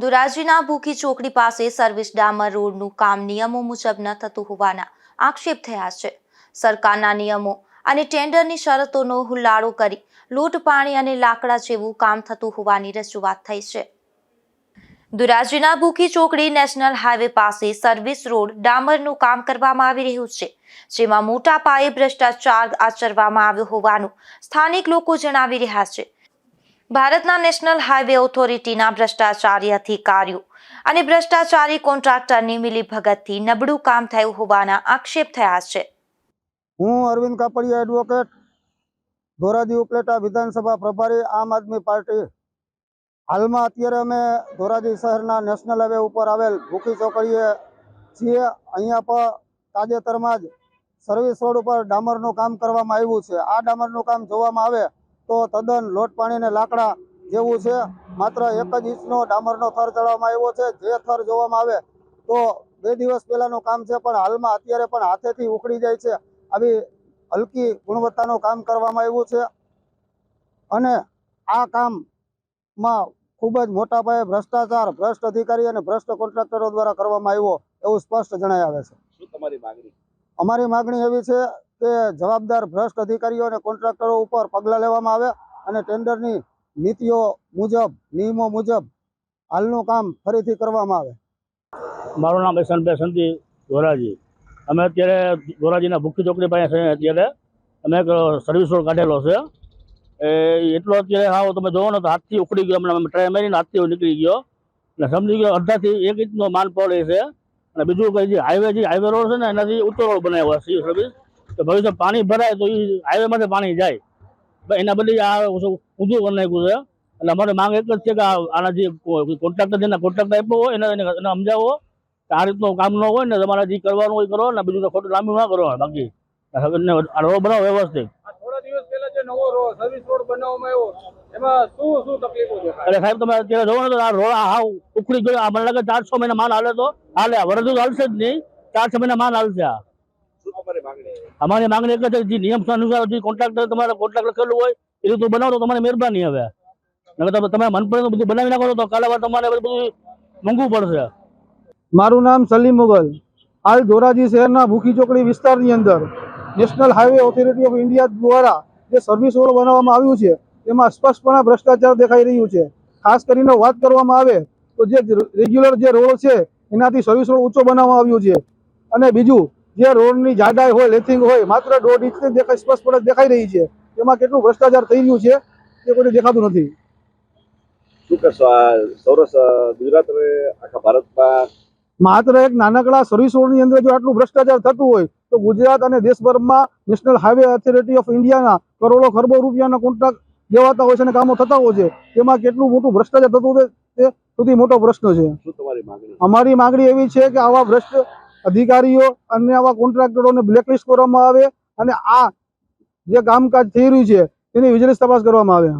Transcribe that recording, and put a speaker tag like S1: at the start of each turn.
S1: ધોરાજીના ભૂખી ચોકડી પાસે સર્વિસ ડામર રોડનું કામ નિયમો મુજબ ન થતું હોવાના આક્ષેપ થયા છે. સરકારના નિયમો અને ટેન્ડરની શરતોનો હુલ્લાડો કરી લૂંટ પાણી અને લાકડા જેવું કામ થતું હોવાની રજૂઆત થઈ છે. ધોરાજીના ભૂખી ચોકડી નેશનલ હાઈવે પાસે સર્વિસ રોડ ડામરનું કામ કરવામાં આવી રહ્યું છે, જેમાં મોટા પાયે ભ્રષ્ટાચાર આચરવામાં આવ્યો હોવાનું સ્થાનિક લોકો જણાવી રહ્યા છે. ભારતના નેશનલ હાઈવે ઓથોરિટીના ભ્રષ્ટાચારી અધિકારીઓ અને ભ્રષ્ટાચારી કોન્ટ્રાક્ટરની મિલીભગતથી નબળું કામ થયું હોવાના આક્ષેપ થયા છે.
S2: હું અરવિંદ કાપડિયા એડવોકેટ ધોરાજી ઉપલેટા વિધાનસભા પ્રભારી, આમ આદમી પાર્ટી. હાલમાં અત્યારે અમે ધોરાજી શહેરના નેશનલ હાઈવે ઉપર આવેલ ભૂખી ચોકડીએ છીએ. અહીંયા પર તાજેતરમાં જ સર્વિસ રોડ ઉપર ડામરનું કામ કરવામાં આવ્યું છે. આ ડામરનું કામ જોવામાં આવે તો તદ્દન લોટ પાણી ને લાકડા જેવું છે. માત્ર એક જ ઇંચનો ડામરનો થર ચડાવવામાં આવ્યો છે. જે થર જોવામાં આવે તો બે દિવસ પહેલાંનું કામ છે પણ હાલમાં અત્યારે પણ હાથેથી ઉખડી જાય છે. આવી હલકી ગુણવત્તાનું કામ કરવામાં આવ્યું છે. અને આ કામમાં ખૂબ જ મોટા પાયે ભ્રષ્ટાચાર ભ્રષ્ટ અધિકારી અને ભ્રષ્ટ કોન્ટ્રાક્ટરો દ્વારા કરવામાં આવ્યો એવું સ્પષ્ટ જણાય આવે છે.
S3: શું તમારી માંગણી?
S2: અમારી માગણી એવી છે કે જવાબદાર ભ્રષ્ટ અધિકારીઓ અને કોન્ટ્રાક્ટરો ઉપર પગલાં લેવામાં આવે અને ટેન્ડરની નીતિઓ મુજબ, નિયમો મુજબ હાલનું કામ ફરીથી કરવામાં આવે.
S4: મારું નામ ઈશાનભાઈ સંતી ધોરાજી. અમે અત્યારે ધોરાજીના ભૂખી ચોકડી પાસે છે અત્યારે. અમે એક સર્વિસ રોડ કાઢેલો છે. એ એટલો અત્યારે હા તમે જોવો ને તો હાથથી ઉકળી ગયો. હમણાં ટ્રાય મારીને હાથથી નીકળી ગયો. એટલે સમજી ગયો અડધાથી એક ઇંચનો માલ પડે છે. અને બીજું કઈ જે હાઈવે જે હાઈવે રોડ છે ને, એનાથી ઉત્તર રોડ બનાવ્યો છે સર્વિસ તો ભવિષ્ય પાણી ભરાય તો એ હાઈવેમાંથી પાણી જાય. એના બદલે આ ઊંધું કરી નાખ્યું છે. એટલે અમારે માંગ એક જ છે કે આના જે કોન્ટ્રાક્ટર જેના કોન્ટ્રાક્ટ આપ્યો હોય એને એને સમજાવો કે આ રીતનું કામ ન હોય ને તમારે જે કરવાનું હોય કરો ને બીજું ખોટું લાંબુ ના કરો બાકી. રોડ બનાવો વ્યવસ્થિત.
S3: રો-
S4: સાહેબ તમે અત્યારે જોવો ને તો આ રોડ આ હાવ ઉખડી ગયો આ મને લાગે ચાર છ મહિના માલ હાલે તો. હાલે તો હાલશે જ નહીં. ચાર છ મહિના માલ હાલશે આ. અમારી માંગણી જ છે નિયમ અનુસાર જે કોન્ટ્રાક્ટર તમારે કોન્ટ્રાક્ટ લખેલું હોય, એ રીતનું બનાવો તમારી મહેરબાની હવે. નકર તમે તમે મન બધું બનાવી નાખો તો કાલે તમારે બધું મોંઘું પડશે.
S2: મારું નામ સલીમ મુગલ. હાલ ધોરાજી શહેરના ભૂખી ચોકડી વિસ્તારની અંદર national highway authority of India દ્વારા જે સર્વિસ રોડ બનાવવામાં આવ્યું છે, તેમાં સ્પષ્ટપણે ભ્રષ્ટાચાર દેખાઈ રહ્યું છે. ખાસ કરીને વાત કરવામાં આવે તો જે રેગ્યુલર જે રોડ છે, એનાથી સર્વિસ રોડ ઊંચો બનાવવામાં આવ્યો છે. અને બીજું જે રોડની જાડાઈ હોય લેથિંગ હોય માત્ર દોઢ ઇંચની દેખાય સ્પષ્ટપણે દેખાઈ રહી છે. તેમાં કેટલું ભ્રષ્ટાચાર થઈ રહ્યું છે તે કોઈને દેખાતું નથી.
S3: શું કરશો આ સૌરાષ્ટ્ર ગુજરાત અને આખા ભારતમાં?
S2: માત્ર એક નાનકડા સર્વિસ રોડની અંદર જો આટલું ભ્રષ્ટાચાર થતું હોય તો ગુજરાત અને દેશભરમાં નેશનલ હાઈવે ઓથોરિટી ઓફ ઇન્ડિયાના કરોડો ખરબો રૂપિયાના કોન્ટ્રાક્ટ દેવાતા હોય છે અને કામો થતા હોય છે. તેમાં કેટલું મોટું ભ્રષ્ટાચાર થતું હોય તે સૌથી મોટો પ્રશ્ન છે. અમારી માંગણી એવી છે કે આવા ભ્રષ્ટ અધિકારીઓ અને આવા કોન્ટ્રાક્ટરોને બ્લેકલિસ્ટ કરવામાં આવે અને આ જે કામકાજ થઈ રહ્યું છે, તેની વિજિલન્સ તપાસ કરવામાં આવે.